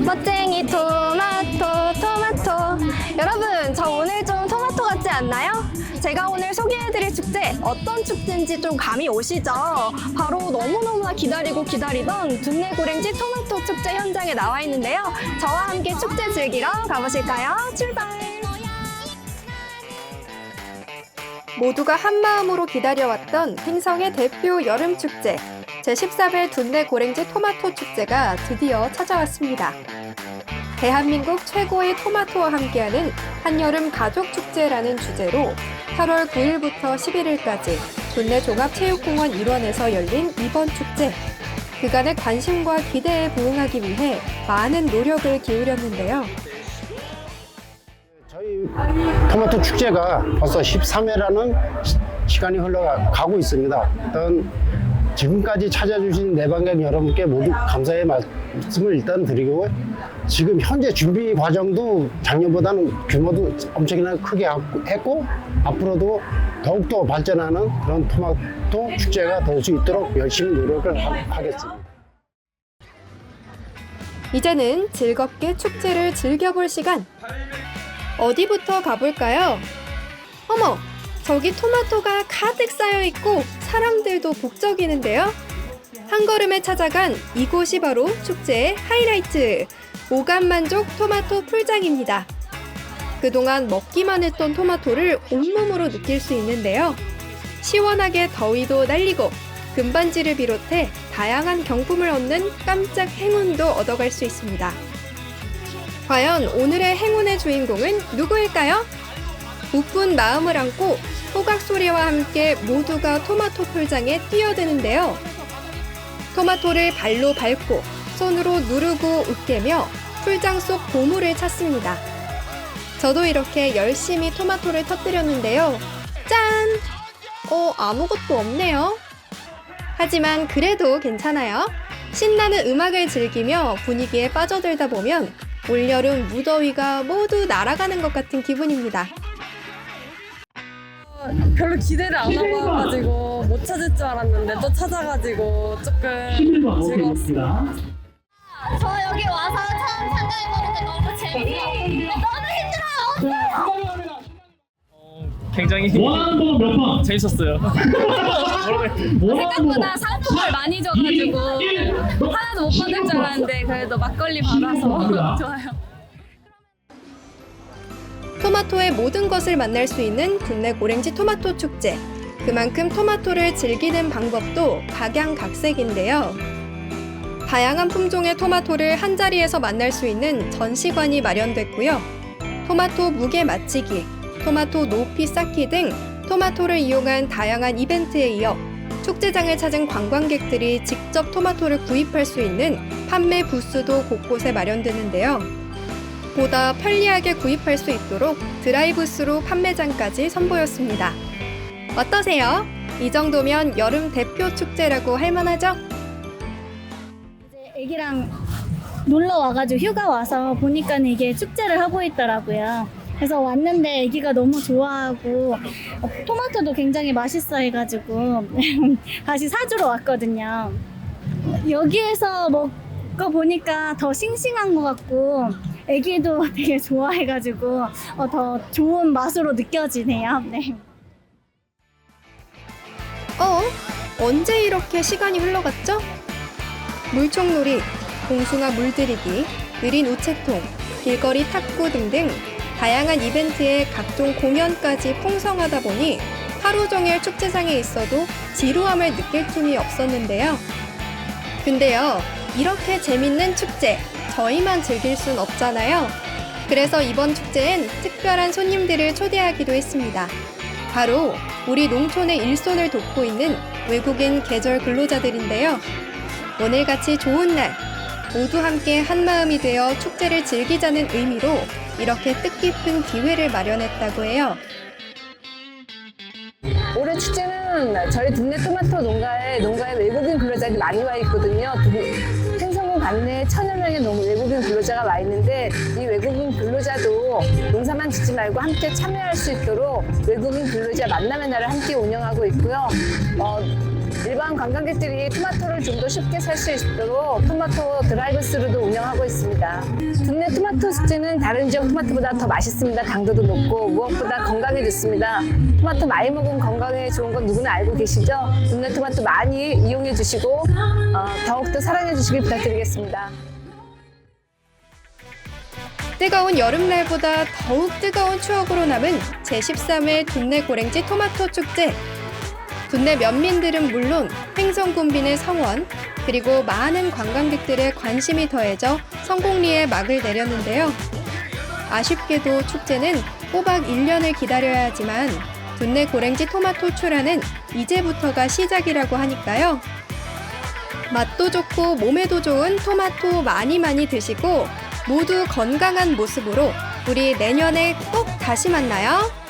멋쟁이 토마토 토마토 여러분 저 오늘 좀 토마토 같지 않나요? 제가 오늘 소개해드릴 축제 어떤 축제인지 좀 감이 오시죠? 바로 너무너무나 기다리고 기다리던 둔내고랭지 토마토 축제 현장에 나와 있는데요 저와 함께 축제 즐기러 가보실까요? 출발! 모두가 한마음으로 기다려왔던 행성의 대표 여름 축제 제14회 둔내 고랭지 토마토 축제가 드디어 찾아왔습니다. 대한민국 최고의 토마토와 함께하는 한여름 가족 축제라는 주제로 8월 9일부터 11일까지 둔내 종합체육공원 일원에서 열린 이번 축제. 그간의 관심과 기대에 부응하기 위해 많은 노력을 기울였는데요. 저희 토마토 축제가 벌써 13회라는 시간이 흘러가고 있습니다. 일단 지금까지 찾아주신 내방객 여러분께 모두 감사의 말씀을 일단 드리고 지금 현재 준비 과정도 작년보다는 규모도 엄청나게 크게 했고 앞으로도 더욱더 발전하는 그런 토마토 축제가 될 수 있도록 열심히 노력을 하- 하겠습니다. 이제는 즐겁게 축제를 즐겨볼 시간. 어디부터 가볼까요? 어머, 저기 토마토가 가득 쌓여 있고 사람들도 북적이는데요. 한 걸음에 찾아간 이곳이 바로 축제의 하이라이트. 오감만족 토마토 풀장입니다. 그동안 먹기만 했던 토마토를 온몸으로 느낄 수 있는데요. 시원하게 더위도 날리고 금반지를 비롯해 다양한 경품을 얻는 깜짝 행운도 얻어갈 수 있습니다. 과연 오늘의 행운의 주인공은 누구일까요? 우픈 마음을 안고 호각 소리와 함께 모두가 토마토 풀장에 뛰어드는데요. 토마토를 발로 밟고 손으로 누르고 으깨며 풀장 속 보물을 찾습니다. 저도 이렇게 열심히 토마토를 터뜨렸는데요. 짠! 어, 아무것도 없네요. 하지만 그래도 괜찮아요. 신나는 음악을 즐기며 분위기에 빠져들다 보면 올여름 무더위가 모두 날아가는 것 같은 기분입니다. 별로 기대를 안 하고 와가지고 못 찾을 줄 알았는데 또 찾아가지고 조금 즐거웠어요. 저 여기 와서 처음 참가해보는데 너무 재밌어요 너무 힘들어요 굉장히 원하는 번호 몇 번? 재밌었어요. 생각보다 상품을 많이 줘가지고 하나도 못 받을 줄 알았는데 그래도 막걸리 받아서 좋아요. 토마토의 모든 것을 만날 수 있는 국내 고랭지 토마토 축제. 그만큼 토마토를 즐기는 방법도 각양각색인데요. 다양한 품종의 토마토를 한 자리에서 만날 수 있는 전시관이 마련됐고요. 토마토 무게 맞추기, 토마토 높이 쌓기 등 토마토를 이용한 다양한 이벤트에 이어 축제장을 찾은 관광객들이 직접 토마토를 구입할 수 있는 판매 부스도 곳곳에 마련되는데요. 보다 편리하게 구입할 수 있도록 드라이브스루 판매장까지 선보였습니다. 어떠세요? 이 정도면 여름 대표 축제라고 할 만하죠? 애기랑 놀러 와가지고 휴가 와서 보니까 이게 축제를 하고 있더라고요. 그래서 왔는데 애기가 너무 좋아하고 어, 토마토도 굉장히 맛있어 해가지고 다시 사주러 왔거든요. 여기에서 먹어 보니까 더 싱싱한 것 같고 애기도 되게 좋아해가지고 어, 더 좋은 맛으로 느껴지네요. 네. 어? 언제 이렇게 시간이 흘러갔죠? 물총놀이, 봉숭아 물들이기, 느린 우체통, 길거리 탁구 등등 다양한 이벤트에 각종 공연까지 풍성하다 보니 하루 종일 축제장에 있어도 지루함을 느낄 틈이 없었는데요. 근데요, 이렇게 재밌는 축제, 저희만 즐길 순 없잖아요. 그래서 이번 축제엔 특별한 손님들을 초대하기도 했습니다. 바로 우리 농촌의 일손을 돕고 있는 외국인 계절 근로자들인데요. 오늘같이 좋은 날, 모두 함께 한마음이 되어 축제를 즐기자는 의미로 이렇게 뜻깊은 기회를 마련했다고 해요. 올해 축제는 저희 동네 토마토 농가에 농가에 외국인 근로자들이 많이 와 있거든요. 두- 행성군 관내에 천여 명의 농- 외국인 근로자가 와 있는데 이 외국인 근로자도 농사만 짓지 말고 함께 참여할 수 있도록 외국인 근로자 만남의 날을 함께 운영하고 있고요. 어, 일반 관광객들이 토마토를 좀 더 쉽게 살 수 있도록 토마토 드라이브스루도 운영하고 있습니다. 국내 토마토 숙제는 다른 지역 토마토보다 더 맛있습니다. 당도도 높고 무엇보다 건강에 좋습니다. 토마토 많이 먹으면 건강에 좋은 건 누구나 알고 계시죠? 국내 토마토 많이 이용해 주시고 어, 더욱더 사랑해 주시길 부탁드리겠습니다. 뜨거운 여름날보다 더욱 뜨거운 추억으로 남은 제13회 둔내 고랭지 토마토 축제. 둔내 면민들은 물론 횡성군민의 성원, 그리고 많은 관광객들의 관심이 더해져 성공리에 막을 내렸는데요. 아쉽게도 축제는 꼬박 1년을 기다려야 하지만 둔내 고랭지 토마토 출하는 이제부터가 시작이라고 하니까요. 맛도 좋고 몸에도 좋은 토마토 많이 많이 드시고 모두 건강한 모습으로 우리 내년에 꼭 다시 만나요.